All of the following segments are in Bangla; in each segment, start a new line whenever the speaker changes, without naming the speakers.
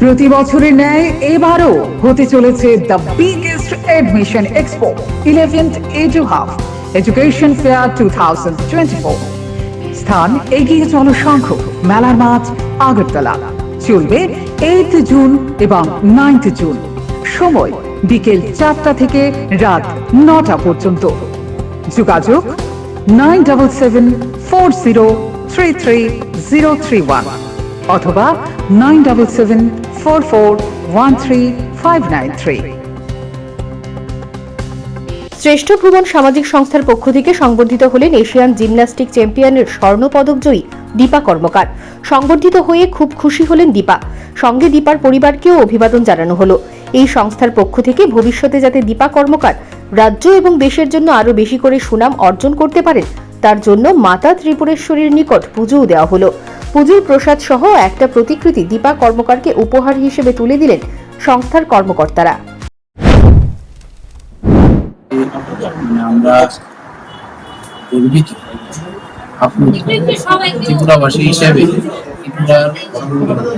প্রতি বছরের ন্যায় এবারও হতে চলেছে the biggest admission expo eleventh এজু half education fair two thousand twenty four স্থান এগিয়ে শঙ্খ মেলার মাঠ, আগরতলা। চলবে এইট জুন এবং নাইন্থ জুন সময় বিকেল চারটা থেকে রাত নটা পর্যন্ত। যোগাযোগ nine double seven four zero three three zero three one অথবা নাইন ডাবল সেভেন
শ্রেষ্ঠ ভ্রমণ সামাজিক সংস্থার পক্ষ থেকে সংবর্ধিত হলেন এশিয়ান জিমন্যাস্টিক চ্যাম্পিয়নের স্বর্ণ পদকজয়ী দীপা কর্মকার। সংবর্ধিত হয়ে খুব খুশি হলেন দীপা। সঙ্গে দীপার পরিবারকেও অভিবাদন জানানো হলো। এই সংস্থার পক্ষ থেকে ভবিষ্যতে যাতে দীপা কর্মকার রাজ্য এবং দেশের জন্য আরও বেশি করে সুনাম অর্জন করতে পারেন, তার জন্য মাতা ত্রিপুরেশ্বরীর নিকট পুজোও দেওয়া হলো। পুজোর প্রসাদ সহ একটা প্রতিকৃতি দীপা কর্মকারকে উপহার হিসেবে তুলে দিলেন সংস্থার কর্মকর্তারা।
ত্রিপুরাবাসী হিসেবে ত্রিপুরার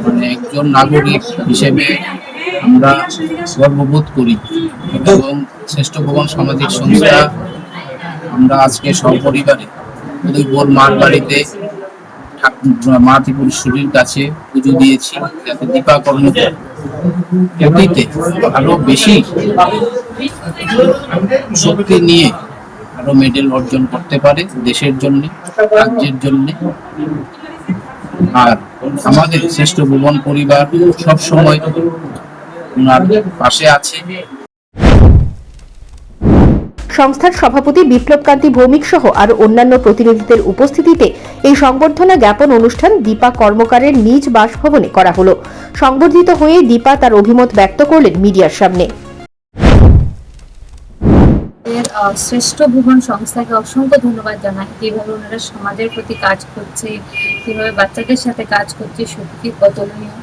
মানে একজন নাগরিক হিসেবে আমরা গর্ববোধ করি এবং শ্রেষ্ঠ ভবন সামাজিক সংস্থা আমরা আজকে সপরিবারে উদয়পুর মার বাড়িতে মা ত্রিপুরেশ্বরীর কাছে পুজো দিয়েছি, যাতে দীপা কর্মকার অতীতে আরও বেশি শক্তি নিয়ে আরও মেডেল অর্জন করতে পারে দেশের জন্য, রাজ্যের জন্য। আর আমাদের শ্রেষ্ঠ ভুবন পরিবার সব সময় ওনার পাশে আছে।
সংস্থার সভাপতি বিপ্লবকান্তি ভৌমিক সহ আরও অন্যান্য প্রতিনিধিদের উপস্থিতিতে এই সংবর্ধনা জ্ঞাপন অনুষ্ঠান দীপা কর্মকারের নিজ বাসভবনে করা হলো। সংবর্ধিত হয়ে দীপা তার অভিমত ব্যক্ত করলেন মিডিয়ার সামনে।
শ্রেষ্ঠ ভুবন সংস্থাকে অসংখ্য ধন্যবাদ জানাই। কীভাবে ওনারা সমাজের প্রতি কাজ করছে, কীভাবে বাচ্চাদের সাথে কাজ করছে, সত্যি অতুলনীয়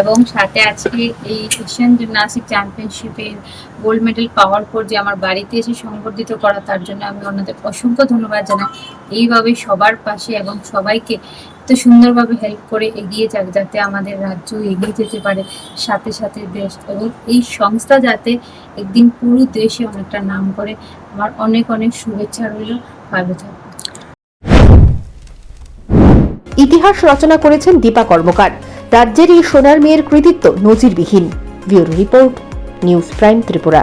এবং সাথে আজকে এই এশিয়ান জিমনাস্টিক চ্যাম্পিয়নশিপের গোল্ড মেডেল পাওয়ার পর যে আমার বাড়িতে এসে সংবর্ধিত করা, তার জন্য আমি ওনাদের অসংখ্য ধন্যবাদ জানাই। এইভাবে সবার পাশে এবং সবাইকে এত সুন্দরভাবে হেল্প করে এগিয়ে যাক যাতে আমাদের রাজ্য এগিয়ে যেতে পারে, সাথে সাথে দেশ এবং এই সংস্থা যাতে একদিন পুরো দেশে অনেকটা নাম করে। আমার অনেক অনেক শুভেচ্ছা রইল। ভালো থাকবে
ইতিহাস রচনা করেছেন দীপা কর্মকার। রাজ্যের এই সোনার মেয়ের কৃতিত্ব নজিরবিহীন। Bureau report news prime Tripura.